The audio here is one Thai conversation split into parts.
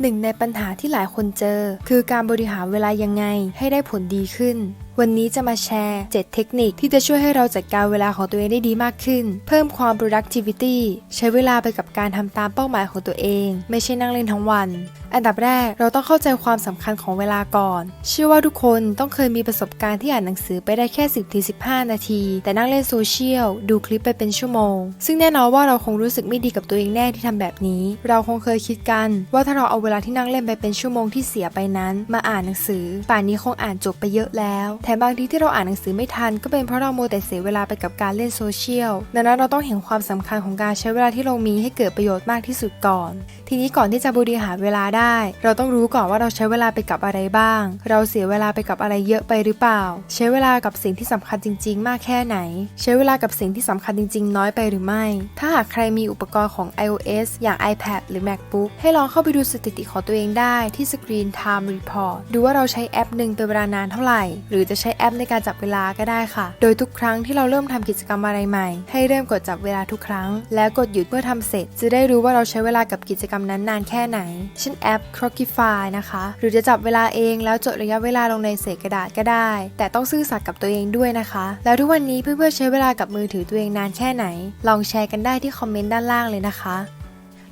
หนึ่งในปัญหาที่หลายคนเจอ คือการบริหารเวลายังไงให้ได้ผลดีขึ้น วันนี้จะมาแชร์ 7 เทคนิคที่จะช่วยให้เราจัดการเวลาของตัวเองได้ดีมากขึ้น เพิ่มความ productivity ใช้เวลาไปกับการทำตามเป้าหมายของตัวเอง ไม่ใช่นั่งเล่นทั้งวัน อันดับแรกเราต้องเข้าใจความสำคัญของเวลาก่อน เชื่อว่าทุกคนต้องเคยมีประสบการณ์ที่อ่านหนังสือไปได้แค่ 10-15 นาที แต่นั่งเล่นโซเชียลดูคลิปไปเป็นชั่วโมง ซึ่งแน่นอนว่าเราคงรู้สึกไม่ดีกับตัวเองแน่ที่ทำแบบนี้ เราคงเคยคิดกัน ว่าถ้าเราเอาเวลาที่นั่งเล่นไปเป็นชั่วโมงที่เสียไปนั้น มาอ่านหนังสือ ป่านนี้คงอ่านจบไปเยอะแล้วแถมบางทีที่เราอ่านหนังสือไม่ทัน ก็เป็นเพราะเราโมแต่เสียเวลาไปกับการเล่นโซเชียลดังนั้นเราต้องเห็นความสำคัญของการใช้เวลาที่เรามีให้เกิดประโยชน์มากที่สุดก่อน ทีนี้ก่อนที่จะบริหารเวลาได้ เราต้องรู้ก่อนว่าเราใช้เวลาไปกับอะไรบ้าง เราเสียเวลาไปกับอะไรเยอะไปหรือเปล่า ใช้เวลากับสิ่งที่สำคัญจริง ๆ มากแค่ไหน ใช้เวลากับสิ่งที่สำคัญจริง ๆ น้อยไปหรือไม่ ถ้าหากใครมีอุปกรณ์ของ iOS อย่าง iPad หรือ MacBook ให้ลองเข้าไปดูสถิติของตัวเองได้ที่ Screen Time Report ดูว่าเราใช้แอปหนึ่งเป็นเวลานานเท่าไหร่ หรือจะใช้แอปในการจับเวลาก็ได้ค่ะ โดยทุกครั้งที่เราเริ่มทำกิจกรรมอะไรใหม่ ให้เริ่มกดจับเวลาทุกครั้ง แล้วกดหยุดเมื่อทำเสร็จ จะได้รู้ว่าเราใช้เวลากับกิจกรรมนั้นนานแค่ไหน เช่นแอป Clockify นะคะ หรือจะจับเวลาเองแล้วจดระยะเวลาลงในเศษกระดาษก็ได้ แต่ต้องซื่อสัตย์กับตัวเองด้วยนะคะ แล้วทุกวันนี้เพื่อนๆใช้เวลากับมือถือตัวเองนานแค่ไหน ลองแชร์กันได้ที่คอมเมนต์ด้านล่างเลยนะคะ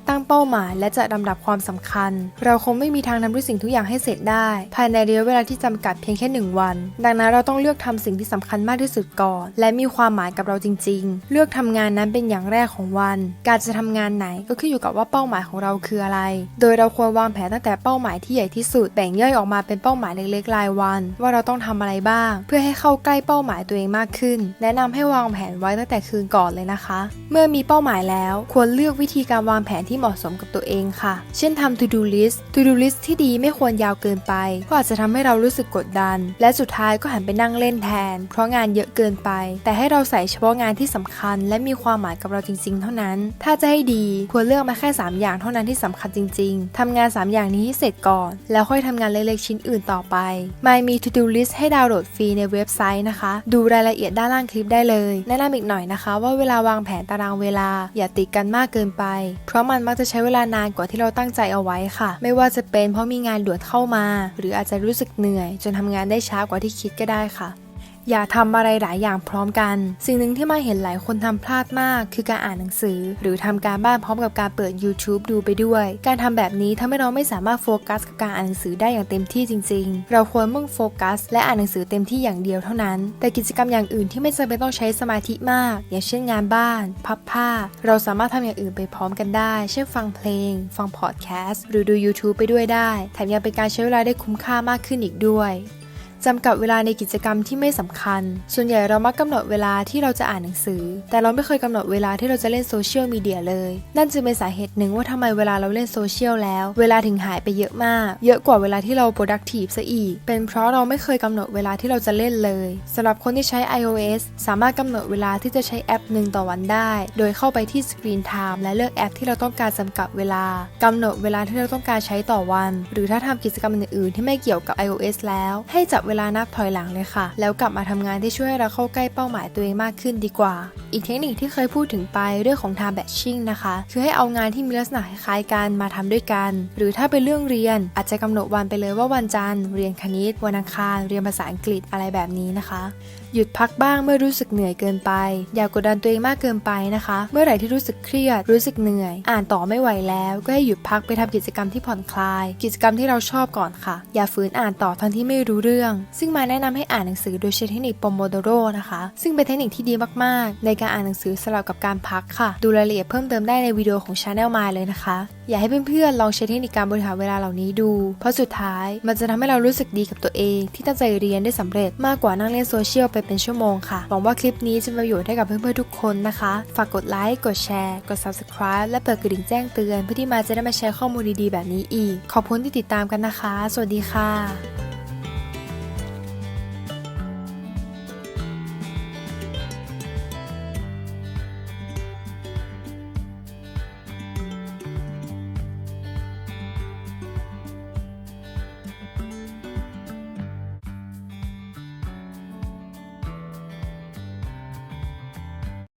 ตั้งเป้าหมายและจัดลำดับความสำคัญ เราคงไม่มีทางทำทุกสิ่งทุกอย่างให้เสร็จได้ ภายในระยะเวลาที่จำกัดเพียงแค่หนึ่งวัน ดังนั้นเราต้องเลือกทำสิ่งที่สำคัญมากที่สุดก่อน และมีความหมายกับเราจริง ๆ เลือกทำงานนั้นเป็นอย่างแรกของวัน การจะทำงานไหนก็ขึ้นอยู่กับว่าเป้าหมายของเราคืออะไร โดยเราควรวางแผนตั้งแต่เป้าหมายที่ใหญ่ที่สุด แบ่งย่อยออกมาเป็นเป้าหมายเล็กๆรายวัน ว่าเราต้องทำอะไรบ้าง เพื่อให้เข้าใกล้เป้าหมายตัวเองมากขึ้น แนะนำให้วางแผนไว้ตั้งแต่คืนก่อนเลยนะคะ เมื่อมีเป้าหมายแล้ว ควรเลือกวิธีการวางแผนที่เหมาะสมกับตัวเองค่ะ เช่นทำ to do list to do list ที่ดีไม่ควรยาวเกินไป เพราะอาจจะทำให้เรารู้สึกกดดัน และสุดท้ายก็หันไปนั่งเล่นแทน เพราะงานเยอะเกินไป แต่ให้เราใส่เฉพาะงานที่สำคัญ และมีความหมายกับเราจริง ๆ เท่านั้น ถ้าจะให้ดีควรเลือกมาแค่ 3 อย่างเท่านั้นที่สำคัญจริง ๆทำงาน 3 อย่างนี้ให้เสร็จก่อน แล้วค่อยทำงานเล็กๆชิ้นอื่นต่อไป My มี to do list ให้ดาวน์โหลดฟรีในเว็บไซต์นะคะ ดูรายละเอียดด้านล่างคลิปได้เลยแนะนำอีกหน่อยนะคะ ว่าเวลาวางแผนตารางเวลา อย่าติดกันมากเกินไป เพราะมันมันมักจะใช้เวลานานกว่าที่เราตั้งใจเอาไว้ค่ะ ไม่ว่าจะเป็นเพราะมีงานด่วนเข้ามา หรืออาจจะรู้สึกเหนื่อย จนทำงานได้ช้ากว่าที่คิดก็ได้ค่ะ อย่าทำอะไรหลายอย่างพร้อมกัน สิ่งหนึ่งที่มาเห็นหลายคนทำพลาดมาก คือการอ่านหนังสือ หรือทำการบ้านพร้อมกับการเปิด YouTube ดูไปด้วย การทำแบบนี้ทำให้เราไม่สามารถโฟกัสกับการอ่านหนังสือได้อย่างเต็มที่จริง ๆ เราควรมุ่งโฟกัส และอ่านหนังสือเต็มที่อย่างเดียวเท่านั้น แต่กิจกรรมอย่างอื่นที่ไม่จำเป็นต้องใช้สมาธิมาก อย่างเช่นงานบ้าน พับผ้า เราสามารถทำอย่างอื่นไปพร้อมกันได้ เช่นฟังเพลง ฟังพอดแคสต์หรือดู YouTube ไปด้วยได้ แถมยังเป็นการใช้เวลาได้คุ้มค่ามากขึ้นอีกด้วย จำกัดเวลาในกิจกรรมที่ไม่สำคัญ ส่วนใหญ่เรามักกำหนดเวลาที่เราจะอ่านหนังสือ แต่เราไม่เคยกำหนดเวลาที่เราจะเล่นโซเชียลมีเดียเลย นั่นจึงเป็นสาเหตุหนึ่งว่าทำไมเวลาเราเล่นโซเชียลแล้ว เวลาถึงหายไปเยอะมาก เยอะกว่าเวลาที่เรา productive ซะอีก เป็นเพราะเราไม่เคยกำหนดเวลาที่เราจะเล่นเลยสำหรับคนที่ใช้ iOS สามารถกำหนดเวลาที่จะใช้แอปหนึ่งต่อวันได้ โดยเข้าไปที่ Screen Time และเลือกแอปที่เราต้องการจำกัดเวลากำหนดเวลาที่เราต้องการใช้ต่อวัน หรือถ้าทำกิจกรรมอื่นๆที่ไม่เกี่ยวกับ iOS แล้ว ให้จับเวลานับถอยหลังเลยค่ะ แล้วกลับมาทำงานที่ช่วยให้เราเข้าใกล้เป้าหมายตัวเองมากขึ้นดีกว่า อีกเทคนิคที่เคยพูดถึงไปเรื่องของ time batching นะคะ คือให้เอางานที่มีลักษณะคล้ายกันมาทำด้วยกัน หรือถ้าเป็นเรื่องเรียน อาจจะกำหนดวันไปเลยว่าวันจันทร์เรียนคณิต วันอังคารเรียนภาษาอังกฤษอะไรแบบนี้นะคะ หยุดพักบ้างเมื่อรู้สึกเหนื่อยเกินไป อย่ากดดันตัวเองมากเกินไปนะคะ เมื่อไหร่ที่รู้สึกเครียด รู้สึกเหนื่อย อ่านต่อไม่ไหวแล้ว ก็ให้หยุดพักไปทำกิจกรรมที่ผ่อนคลาย กิจกรรมที่เราชอบก่อนค่ะ อย่าฝืนอ่านต่อทั้งที่ไม่รู้เรื่องซึ่งมาแนะนำให้อ่านหนังสือโดยใช้เทคนิค Pomodoro นะคะ ซึ่งเป็นเทคนิคที่ดีมากๆ ในการอ่านหนังสือสลับกับการพักค่ะ ดูรายละเอียดเพิ่มเติมได้ในวิดีโอของ Channel m y เลยนะคะ อยากให้เพื่อนๆลองใช้เทคนิคการบริหารเวลาเหล่านี้ดู เพราะสุดท้ายมันจะทำให้เรารู้สึกดีกับตัวเอง ที่ตั้งใจเรียนได้สำเร็จมากกว่านั่งเล่นโซเชียลไปเป็นชั่วโมงค่ะหวังว่าคลิปนี้จะมีประโยชน์ให้กับเพื่อนๆทุกคนนะคะ ฝากกดไลค์กดแชร์กด subscribe และเปิดกระดิ่งแจ้งเตือนเพื่อที่มาจะได้มาแชร์ข้อมูลดีๆแบบนี้อีก ขอบคุณที่ติดตามกันนะคะ สวัสดีค่ะ